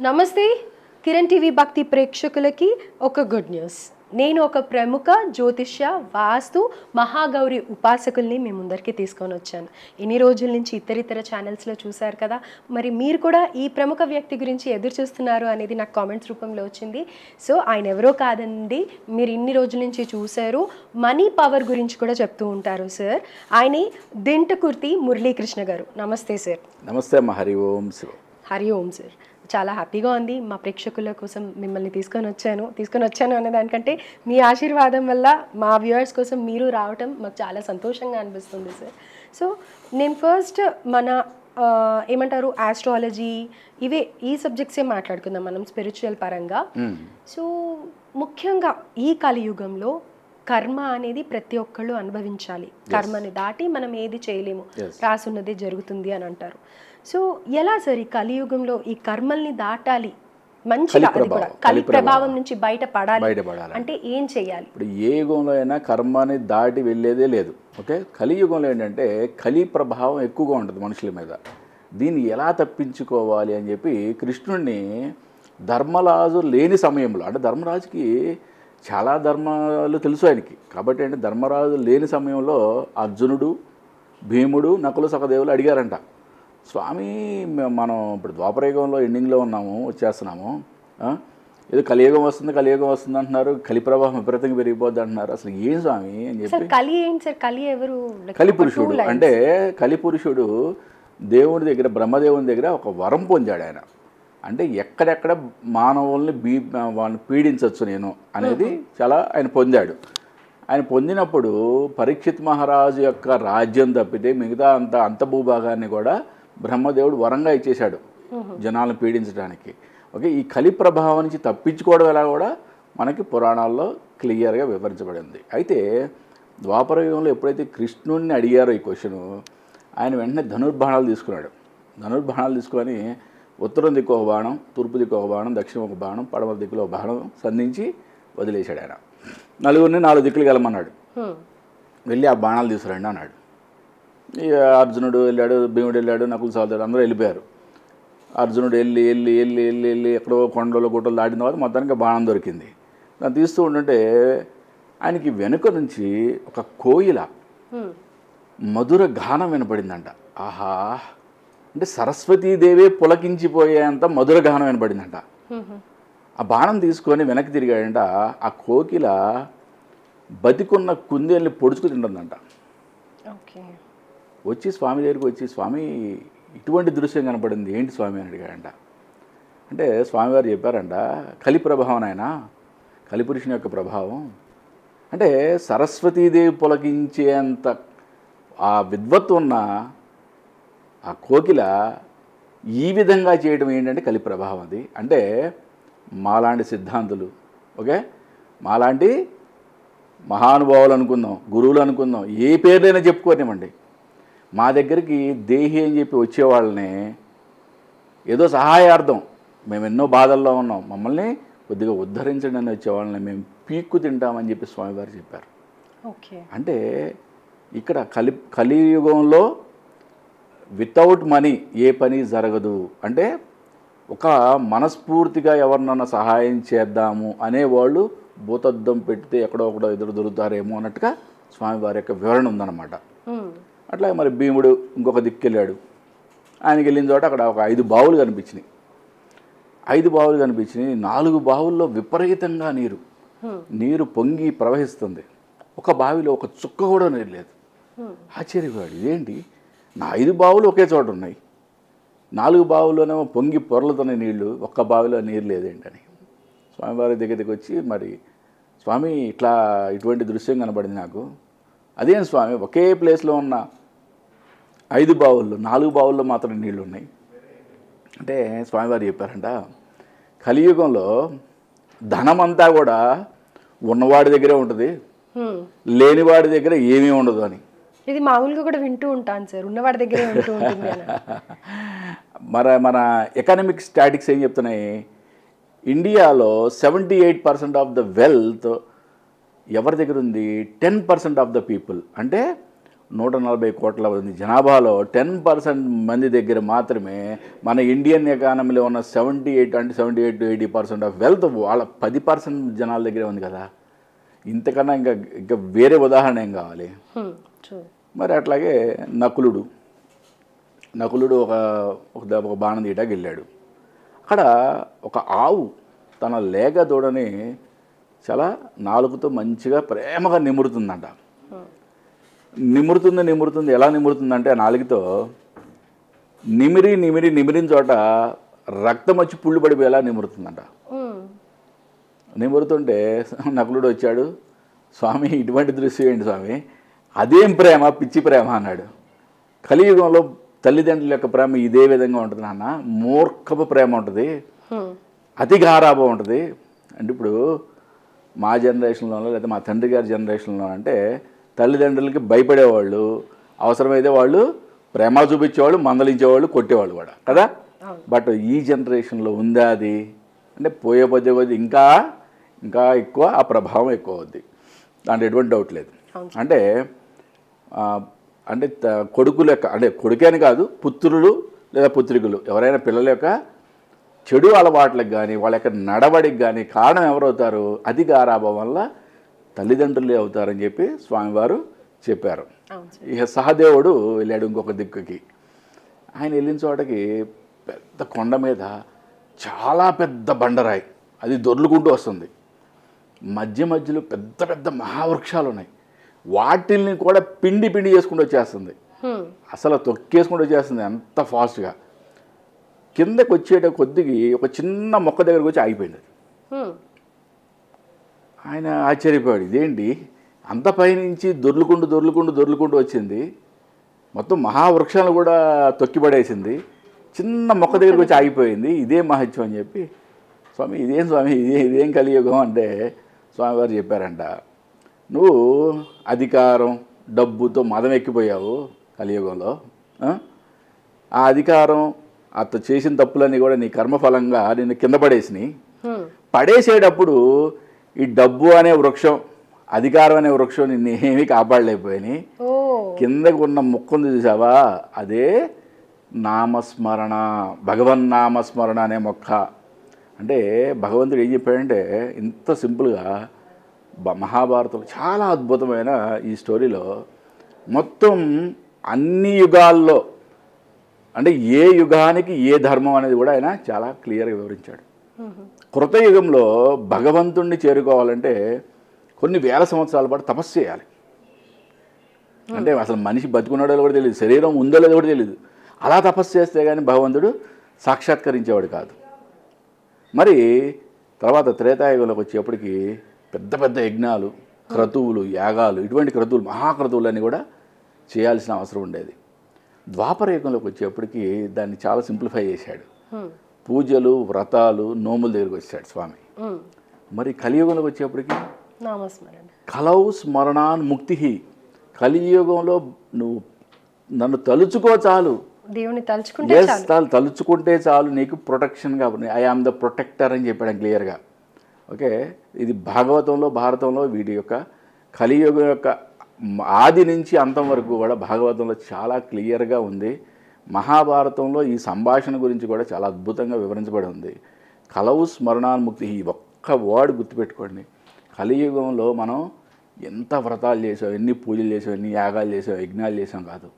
నమస్తే. కిరణ్ టీవీ భక్తి ప్రేక్షకులకి ఒక గుడ్ న్యూస్. నేను ఒక ప్రముఖ జ్యోతిష్య వాస్తు మహాగౌరి ఉపాసకుల్ని మీ ముందరికి తీసుకొని వచ్చాను. ఎన్ని రోజుల నుంచి ఇతరితర ఛానల్స్లో చూశారు కదా? మరి మీరు కూడా ఈ ప్రముఖ వ్యక్తి గురించి ఎదురు చూస్తున్నారు అనేది నాకు కామెంట్స్ రూపంలో వచ్చింది. సో ఆయన ఎవరో కాదండి మీరు ఇన్ని రోజుల నుంచి చూశారు మనీ పవర్ గురించి కూడా చెప్తూ ఉంటారు సార్. ఆయన దింటకుర్తి మురళీకృష్ణ గారు. నమస్తే సార్. నమస్తే అమ్మ. హరి ఓం శివ. హరి ఓం సార్. చాలా హ్యాపీగా ఉంది. మా ప్రేక్షకుల కోసం మిమ్మల్ని తీసుకొని వచ్చాను. తీసుకొని వచ్చాను అనే దానికంటే మీ ఆశీర్వాదం వల్ల మా వ్యూవర్స్ కోసం మీరు రావటం మాకు చాలా సంతోషంగా అనిపిస్తుంది సార్. సో నేను ఫస్ట్ మన ఏమంటారు ఆస్ట్రాలజీ ఇవే ఈ సబ్జెక్ట్సే మాట్లాడుకుందాం మనం స్పిరిచువల్ పరంగా. సో ముఖ్యంగా ఈ కలియుగంలో కర్మ అనేది ప్రతి ఒక్కళ్ళు అనుభవించాలి. కర్మని దాటి మనం ఏది చేయలేము. రాసున్నదే జరుగుతుంది అని అంటారు. సో ఎలా సార్ ఈ కలియుగంలో ఈ కర్మల్ని దాటాలి? మంచిగా కలి ప్రభావం నుంచి బయట పడాలి బయటపడాలి. అంటే ఏం చేయాలి? ఇప్పుడు ఏ యుగంలో అయినా కర్మని దాటి వెళ్ళేదే లేదు. ఓకే? కలియుగంలో ఏంటంటే కలి ప్రభావం ఎక్కువగా ఉంటుంది మనుషుల మీద. దీన్ని ఎలా తప్పించుకోవాలి అని చెప్పి కృష్ణుడిని ధర్మరాజు లేని సమయంలో అంటే ధర్మరాజుకి చాలా ధర్మాలు తెలుసు ఆయనకి. కాబట్టి అంటే ధర్మరాజు లేని సమయంలో అర్జునుడు భీముడు నకుల సహదేవులు అడిగారంట. స్వామి మనం ఇప్పుడు ద్వాపరయుగంలో ఎండింగ్లో ఉన్నాము వచ్చేస్తున్నాము? ఏదో కలియుగం వస్తుంది కలియుగం వస్తుంది అంటున్నారు. కలి ప్రభావం విపరీతంగా పెరిగిపోద్ది అంటున్నారు. అసలు ఏం స్వామి అని చెప్పి కలి ఏంటి సార్? కలి ఎవరు? Like కలి ఒక two పురుషుడు. lines. అంటే కలి పురుషుడు దేవుడి దగ్గర బ్రహ్మదేవుని దగ్గర ఒక వరం పొందాడు ఆయన. అంటే ఎక్కడెక్కడ మానవుల్ని బీ వాళ్ళని పీడించవచ్చు నేను అనేది చాలా ఆయన పొందాడు. ఆయన పొందినప్పుడు పరీక్షిత్ మహారాజు యొక్క రాజ్యం తప్పితే మిగతా అంత అంత భూభాగాన్ని కూడా బ్రహ్మదేవుడు వరంగా ఇచ్చేశాడు జనాలను పీడించడానికి. ఓకే ఈ కలి ప్రభావం నుంచి తప్పించుకోవడం ఎలా కూడా మనకి పురాణాల్లో క్లియర్గా వివరించబడింది. అయితే ద్వాపర యుగంలో ఎప్పుడైతే కృష్ణుడిని అడిగారో ఈ క్వశ్చన్ ఆయన వెంటనే ధనుర్బాణాలు తీసుకున్నాడు. ధనుర్బాణాలు తీసుకొని ఉత్తరం దిక్కు ఒక బాణం తూర్పు దిక్కు ఒక బాణం దక్షిణం ఒక బాణం పడమర దిక్కులో ఒక బాణం సంధించి వదిలేశాడు ఆయన. నలుగురిని నాలుగు దిక్కులు వెళ్ళమన్నాడు Hmm. వెళ్ళి ఆ బాణాలు తీసుకురండి అన్నాడు. అర్జునుడు వెళ్ళాడు భీముడు వెళ్ళాడు నకులు సహోదరుడు అందరూ వెళ్ళిపోయారు. అర్జునుడు వెళ్ళి వెళ్ళి వెళ్ళి వెళ్ళి వెళ్ళి ఎక్కడో కొండలు గుట్టలు దాటిన తర్వాత మొత్తానికి బాణం దొరికింది. దాన్ని తీస్తూ ఉంటుంటే ఆయనకి వెనుక నుంచి ఒక కోయిల. మధుర గానం వినపడిందంట. ఆహా! అంటే సరస్వతీదేవే పులకించిపోయేంత మధుర గానం వినపడిందంట. ఆ బాణం తీసుకొని వెనక్కి తిరిగాడంట ఆ కోకిల బతికున్న కుందేల్ని పొడుచుకు తింటుందంట. ఓకే. వచ్చి స్వామి దగ్గరికి వచ్చి స్వామి ఇటువంటి దృశ్యం కనపడింది. ఏంటి స్వామి? అని అడిగాడంట. అంటే స్వామివారు చెప్పారంట కలి ప్రభావం ఆయన కలిపురుషుని యొక్క ప్రభావం. అంటే సరస్వతీదేవి పులకించేంత ఆ విద్వత్తు ఉన్న ఆ కోకిల ఈ విధంగా చేయడం ఏంటంటే కలి ప్రభావం అది. అంటే మాలాంటి సిద్ధాంతులు ఓకే? మాలాంటి మహానుభావులు అనుకుందాం గురువులు అనుకుందాం ఏ పేర్లైనా చెప్పుకోనివ్వండి. మా దగ్గరికి దేహి అని చెప్పి వచ్చేవాళ్ళని ఏదో సహాయార్థం. మేము ఎన్నో బాధల్లో ఉన్నాం. మమ్మల్ని కొద్దిగా ఉద్ధరించండి అని వచ్చేవాళ్ళని మేము పీక్కు తింటామని చెప్పి స్వామివారు చెప్పారు. ఓకే. అంటే ఇక్కడ కలి కలియుగంలో వితౌట్ మనీ ఏ పని జరగదు. అంటే ఒక మనస్ఫూర్తిగా ఎవరినన్నా సహాయం చేద్దాము అనేవాళ్ళు భూతద్దం పెడితే ఎక్కడో ఒకడో ఎదురు దొరుకుతారేమో అన్నట్టుగా స్వామివారి యొక్క వివరణ ఉందన్నమాట. అట్లా మరి భీముడు ఇంకొక దిక్కెళ్ళాడు. ఆయనకి వెళ్ళిన చోట అక్కడ ఒక ఐదు బావులు కనిపించినాయి. ఐదు బావులు కనిపించినాయి. నాలుగు బావుల్లో విపరీతంగా నీరు. నీరు పొంగి ప్రవహిస్తుంది. ఒక బావిలో ఒక చుక్క కూడా నీరు లేదు. ఆశ్చర్యపోయాడు. ఇదేంటి? నా ఐదు బావులు ఒకే చోట ఉన్నాయి. నాలుగు బావుల్లోనేమో పొంగి పొరలుతున్న నీళ్ళు ఒక్క బావిలో నీరు లేదేంటని స్వామివారి దగ్గరికి వచ్చి మరి స్వామి ఇట్లా ఇటువంటి దృశ్యం కనబడింది నాకు. అదేం స్వామి ఒకే ప్లేస్లో ఉన్న ఐదు బావుల్లో నాలుగు బావుల్లో మాత్రం నీళ్ళు ఉన్నాయి అంటే స్వామివారు చెప్పారంట కలియుగంలో ధనమంతా కూడా ఉన్నవాడి దగ్గరే ఉంటుంది. లేనివాడి దగ్గర ఏమీ ఉండదు అని. ఇది మామూలుగా కూడా వింటూ ఉంటాను సార్ ఉన్నవాడి దగ్గరే వింటూ ఉంటుంది అని. మన మన ఎకనామిక్ స్టాటిక్స్ ఏం చెప్తున్నాయి? ఇండియాలో seventy eight percent of the wealth ఎవరి దగ్గర ఉంది? Ten percent of the people అంటే నూట నలభై కోట్ల మంది జనాభాలో టెన్ పర్సెంట్ మంది దగ్గర మాత్రమే మన ఇండియన్ ఎకానమీలో ఉన్న సెవెంటీ ఎయిట్ అంటే seventy eight to eighty percent of wealth వాళ్ళ పది పర్సెంట్ జనాల దగ్గరే ఉంది కదా. ఇంతకన్నా ఇంకా ఇంకా వేరే ఉదాహరణ ఏం కావాలి. మరి అట్లాగే నకులుడు. నకులుడు ఒక ఒక బాణం తీయటానికి వెళ్ళాడు. అక్కడ ఒక ఆవు తన లేగ దూడని చాలా నాలుగుతో మంచిగా ప్రేమగా నిమురుతుందంట. నిమురుతుంది నిమురుతుంది. ఎలా నిమురుతుందంటే ఆ నాలుగుతో నిమిరి నిమిరి నిమిరిన చోట రక్తం వచ్చి పుళ్ళు పడిపోయేలా నిమురుతుందంట. నిమురుతుంటే నకులుడు వచ్చాడు స్వామి ఇటువంటి దృశ్యం ఏంటి స్వామి? అదేం ప్రేమ? పిచ్చి ప్రేమ అన్నాడు. కలియుగంలో తల్లిదండ్రుల యొక్క ప్రేమ ఇదే విధంగా ఉంటుంది నాన్న. మూర్ఖపు ప్రేమ ఉంటుంది. అతి గారాభం ఉంటుంది. అంటే ఇప్పుడు మా జనరేషన్లోనో లేదా మా తండ్రి గారి జనరేషన్లో అంటే తల్లిదండ్రులకి భయపడేవాళ్ళు అవసరమైతే వాళ్ళు ప్రేమ చూపించేవాళ్ళు మందలించేవాళ్ళు కొట్టేవాళ్ళు కూడా కదా? బట్ ఈ జనరేషన్లో ఉందా అది? అంటే పోయే పోతే కొద్ది ఇంకా ఇంకా ఎక్కువ ఆ ప్రభావం ఎక్కువ అవుద్ది. దాంట్లో ఎటువంటి డౌట్ లేదు. అంటే అంటే కొడుకుల యొక్క అంటే కొడుకే అని కాదు పుత్రులు లేదా పుత్రికలు ఎవరైనా పిల్లల యొక్క చెడు అలవాట్లకు కానీ వాళ్ళ యొక్క నడవడికి కానీ కారణం ఎవరవుతారు? అతి గారాభం వల్ల తల్లిదండ్రులే అవుతారని చెప్పి స్వామివారు చెప్పారు. ఇక సహదేవుడు వెళ్ళాడు ఇంకొక దిక్కుకి. ఆయన వెళ్ళిన చోటకి పెద్ద కొండ మీద చాలా పెద్ద బండరాయి. అది దొర్లుకుంటూ వస్తుంది. మధ్య మధ్యలో పెద్ద పెద్ద మహావృక్షాలు ఉన్నాయి వాటిల్ని కూడా పిండి పిండి చేసుకుంటూ వచ్చేస్తుంది. అసలు తొక్కేసుకుంటూ వచ్చేస్తుంది అంత ఫాస్ట్గా. కిందకి వచ్చేట కొద్దికి ఒక చిన్న మొక్క దగ్గరకు వచ్చి ఆగిపోయింది ఆయన ఆశ్చర్యపోయాడు. ఇదేంటి? అంత పైనుంచి దొర్లుకుంటూ దొర్లుకుంటూ దొర్లుకుంటూ వచ్చింది. మొత్తం మహావృక్షాలు కూడా తొక్కిపడేసింది. చిన్న మొక్క దగ్గరికి వచ్చి ఆగిపోయింది. ఇదే మహత్యం అని చెప్పి స్వామి ఇదేం స్వామి ఇదే ఇదేం కలియుగం అంటే స్వామివారు చెప్పారంట. నువ్వు అధికారం డబ్బుతో మదం ఎక్కిపోయావు కలియుగంలో. ఆ? అధికారం అత చేసిన తప్పులన్నీ కూడా నీ కర్మఫలంగా నిన్ను కింద పడేసినాయి. పడేసేటప్పుడు ఈ డబ్బు అనే వృక్షం అధికారం అనే వృక్షం నిన్ను ఏమీ కాపాడలేకపోయినాయి. కిందకు ఉన్న ముక్కుంది చూసావా? అదే నామస్మరణ భగవన్ నామస్మరణ అనే మొక్క. అంటే భగవంతుడు ఏం చెప్పాడంటే ఇంత సింపుల్గా మహాభారతం చాలా అద్భుతమైన ఈ స్టోరీలో మొత్తం అన్ని యుగాల్లో అంటే ఏ యుగానికి ఏ ధర్మం అనేది కూడా ఆయన చాలా క్లియర్గా వివరించాడు. కృతయుగంలో భగవంతుణ్ణి చేరుకోవాలంటే కొన్ని వేల సంవత్సరాల పాటు తపస్సు చేయాలి. అంటే అసలు మనిషి బతుకున్నాడో కూడా తెలియదు శరీరం ఉందో లేదో కూడా తెలియదు అలా తపస్సు చేస్తే కానీ భగవంతుడు సాక్షాత్కరించేవాడు కాదు. మరి తర్వాత త్రేతాయుగంలోకి వచ్చేప్పటికి పెద్ద పెద్ద యజ్ఞాలు క్రతువులు యాగాలు ఇటువంటి క్రతువులు మహాక్రతువులన్నీ కూడా చేయాల్సిన అవసరం ఉండేది. ద్వాపర యుగంలోకి వచ్చేప్పటికి దాన్ని చాలా సింప్లిఫై చేశాడు. పూజలు వ్రతాలు నోముల దగ్గరికి వచ్చాడు స్వామి. మరి కలియుగంలోకి వచ్చేప్పటికి? కలౌ స్మరణాన్ ముక్తి కలియుగంలో నువ్వు నన్ను తలుచుకో చాలు. దేవుని తలుచుకుంటే చాలు. చాలు తలుచుకుంటే చాలు. నీకు ప్రొటెక్షన్గా ఐ ఆమ్ ద ప్రొటెక్టర్ అని చెప్పాడు క్లియర్గా ఓకే ఇది భాగవతంలో భారతంలో వీడి యొక్క కలియుగం యొక్క ఆది నుంచి అంతం వరకు కూడా భాగవతంలో చాలా క్లియర్గా ఉంది. మహాభారతంలో ఈ సంభాషణ గురించి కూడా చాలా అద్భుతంగా వివరించబడి ఉంది. కలవు స్మరణాన్ముక్తి ఈ ఒక్క వర్డ్ గుర్తుపెట్టుకోండి. కలియుగంలో మనం ఎంత వ్రతాలు చేసాం ఎన్ని పూజలు చేసాం ఎన్ని యాగాలు చేసాం యజ్ఞాలు చేసాం కాదు.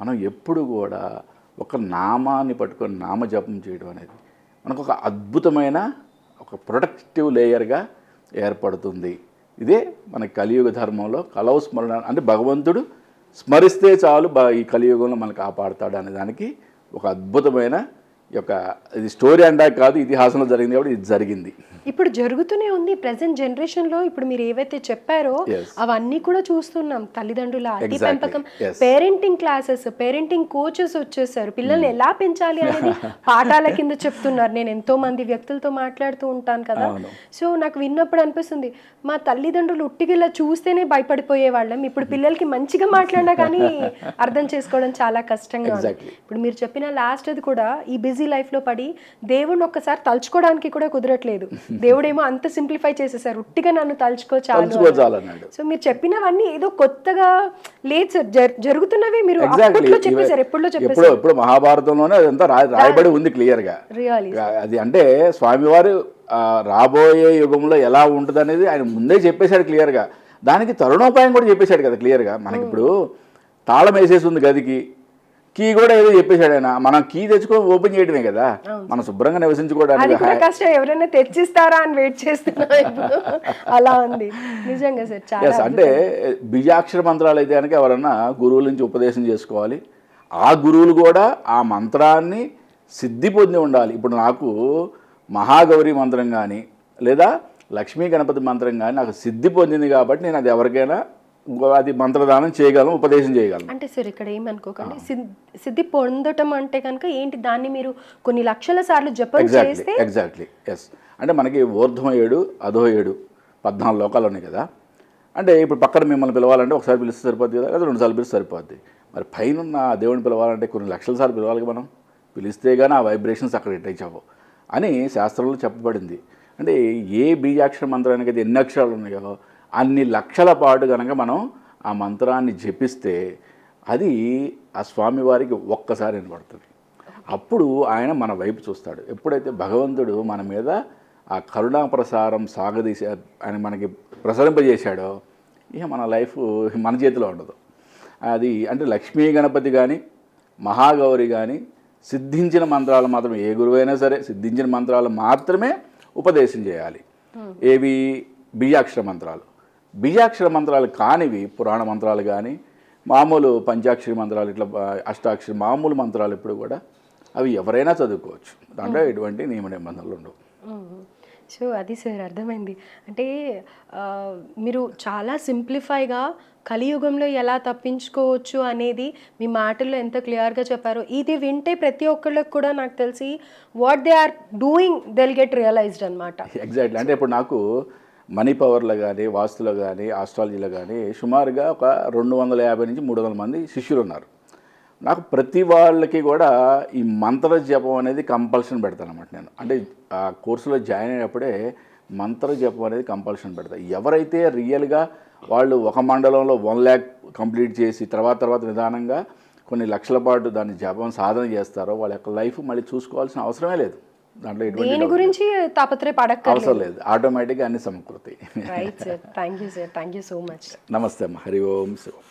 మనం ఎప్పుడు కూడా ఒక నామాన్ని పట్టుకొని నామజపం చేయడం అనేది మనకు ఒక అద్భుతమైన ఒక ప్రొటెక్టివ్ లేయర్గా ఏర్పడుతుంది. ఇదే మన కలియుగ ధర్మంలో కలవ స్మరణ అంటే భగవంతుడు స్మరిస్తే చాలు బా ఈ కలియుగంలో మనకు కాపాడుతాడు అనే దానికి ఒక అద్భుతమైన యొక్క ఇది స్టోరీ అంటే కాదు ఇతిహాసంలో జరిగింది కాబట్టి ఇది జరిగింది ఇప్పుడు జరుగుతూనే ఉంది ప్రజెంట్ జనరేషన్లో ఇప్పుడు మీరు ఏవైతే చెప్పారో. అవన్నీ కూడా చూస్తున్నాం తల్లిదండ్రుల అతి. పెంపకం. పేరెంటింగ్ క్లాసెస్ పేరెంటింగ్ కోచెస్ వచ్చేసారు పిల్లల్ని ఎలా పెంచాలి అనేది పాఠాల కింద చెప్తున్నారు నేను ఎంతో మంది వ్యక్తులతో మాట్లాడుతూ ఉంటాను కదా. సో నాకు విన్నప్పుడు అనిపిస్తుంది మా తల్లిదండ్రులు ఉట్టిగిలా చూస్తేనే భయపడిపోయే వాళ్ళం ఇప్పుడు పిల్లలకి మంచిగా మాట్లాడినా కానీ అర్థం చేసుకోవడం చాలా కష్టంగా. ఇప్పుడు మీరు చెప్పిన లాస్ట్ అది కూడా ఈ బిజీ లైఫ్లో పడి దేవుడిని ఒక్కసారి తలుచుకోవడానికి కూడా కుదరట్లేదు. దేవుడేమో అంత సింప్లిఫై చేసేసారు. ఉట్టిగా నన్ను తలుచుకో చాలు సో మీరు చెప్పినవన్నీ ఏదో కొత్తగా లేదు సార్ జర్- జరుగుతున్నవి మీరు అప్పట్లో చెప్పేశారు ఎప్పుడో ఎప్పుడో చెప్పేశారు? ఎప్పుడు మహాభారతంలోనే అదంతా రాయబడి ఉంది క్లియర్గా. రియలీ అది అంటే స్వామివారు రాబోయే యుగంలో ఎలా ఉంటుంది అనేది ఆయన ముందే చెప్పేశాడు క్లియర్గా. దానికి తరుణోపాయం కూడా చెప్పేశాడు కదా క్లియర్గా. మనకి ఇప్పుడు తాళం వేసేసి ఉంది గదికి. కీ కూడా ఏదో చెప్పేశాడు ఆయన. మనం కీ తెచ్చుకొని ఓపెన్ చేయడమే కదా. మనం శుభ్రంగా నివసించుకోవడానికి కష్టం. ఎవరైనా తెచ్చిస్తారా అని వెయిట్ చేస్తున్నా అలా ఉంది. నిజంగా సార్ ఎస్ అంటే బీజాక్షర మంత్రాలు అయితే కనుక ఎవరన్నా గురువుల నుంచి ఉపదేశం చేసుకోవాలి. ఆ గురువులు కూడా ఆ మంత్రాన్ని సిద్ధి పొంది ఉండాలి. ఇప్పుడు నాకు మహాగౌరి మంత్రం కానీ లేదా లక్ష్మీ గణపతి మంత్రం కానీ నాకు సిద్ధి పొందింది కాబట్టి నేను అది ఎవరికైనా అది మంత్రదానం చేయగలను ఉపదేశం చేయగలను అంటే సార్ ఇక్కడ ఏమనుకోకండి సిద్- సిద్ధి పొందటం అంటే కనుక ఏంటి దాన్ని మీరు కొన్ని లక్షల సార్లు జపం ఎగ్జాక్ట్లీ చేస్తే? ఎగ్జాక్ట్లీ ఎస్ అంటే మనకి ఊర్ధ్వం ఏడు అధో ఏడు పద్నాలుగు లోకాలు ఉన్నాయి కదా. అంటే ఇప్పుడు పక్కన మిమ్మల్ని పిలవాలంటే ఒకసారి పిలిస్తే సరిపోద్ది కదా లేదా రెండు సార్లు పిలిస్తే సరిపోద్ది. మరి పైన దేవుడిని పిలవాలంటే కొన్ని లక్షల సార్లు పిలవాలి మనం. పిలిస్తే కానీ ఆ వైబ్రేషన్స్ అక్కడ రీచ్ అవ్వవు అని శాస్త్రంలో చెప్పబడింది. అంటే ఏ బీజాక్షర మంత్రానికి అయితే ఎన్ని అక్షరాలు ఉన్నాయో అన్ని లక్షల పాటు కనుక మనం ఆ మంత్రాన్ని జపిస్తే అది ఆ స్వామివారికి ఒక్కసారి వినపడుతుంది అప్పుడు ఆయన మన వైపు చూస్తాడు. ఎప్పుడైతే భగవంతుడు మన మీద ఆ కరుణా ప్రసారం సాగదీసే ఆయన మనకి ప్రసరింపజేశాడో ఇక మన లైఫ్ మన చేతిలో ఉండదు. అది అంటే లక్ష్మీ గణపతి కానీ మహాగౌరి కానీ సిద్ధించిన మంత్రాలు మాత్రమే ఏ గురువైనా సరే సిద్ధించిన మంత్రాలు మాత్రమే ఉపదేశం చేయాలి. ఏవి? బీజాక్షర మంత్రాలు. బీజాక్షర మంత్రాలు కానివి పురాణ మంత్రాలు కానీ మామూలు పంచాక్షరి మంత్రాలు ఇట్లా అష్టాక్షరి మామూలు మంత్రాలు ఇప్పుడు కూడా అవి ఎవరైనా చదువుకోవచ్చు. దాంట్లో ఎటువంటి నియమ నిబంధనలు ఉండవు. సో అది సార్ అర్థమైంది. అంటే మీరు చాలా సింప్లిఫైగా కలియుగంలో ఎలా తప్పించుకోవచ్చు అనేది మీ మాటల్లో ఎంత క్లియర్గా చెప్పారో ఇది వింటే ప్రతి ఒక్కళ్ళకి కూడా నాకు తెలిసి what they are doing they'll get realized అనమాట ఎగ్జాక్ట్లీ అంటే ఇప్పుడు నాకు మనీ పవర్లో కానీ వాస్తులో కానీ ఆస్ట్రాలజీలో కానీ సుమారుగా ఒక రెండు వందల యాభై నుంచి మూడు వందల మంది శిష్యులు ఉన్నారు. నాకు ప్రతి వాళ్ళకి కూడా ఈ మంత్ర జపం అనేది కంపల్షన్ పెడతాను అనమాట నేను. అంటే ఆ కోర్సులో జాయిన్ అయినప్పుడే మంత్ర జపం అనేది కంపల్షన్ పెడతా. ఎవరైతే రియల్గా వాళ్ళు ఒక మండలంలో వన్ ల్యాక్ కంప్లీట్ చేసి తర్వాత తర్వాత నిదానంగా కొన్ని లక్షల పాటు దాన్ని జపం సాధన చేస్తారో వాళ్ళ యొక్క లైఫ్ మళ్ళీ చూసుకోవాల్సిన అవసరమే లేదు. దాంట్లో దేని గురించి తాపత్రయ పడక్కర్లేదు. అవసరం లేదు. ఆటోమేటిక్గా అన్ని sir thank you sir thank you so much నమస్తే అమ్మ. హరి ఓం శివం.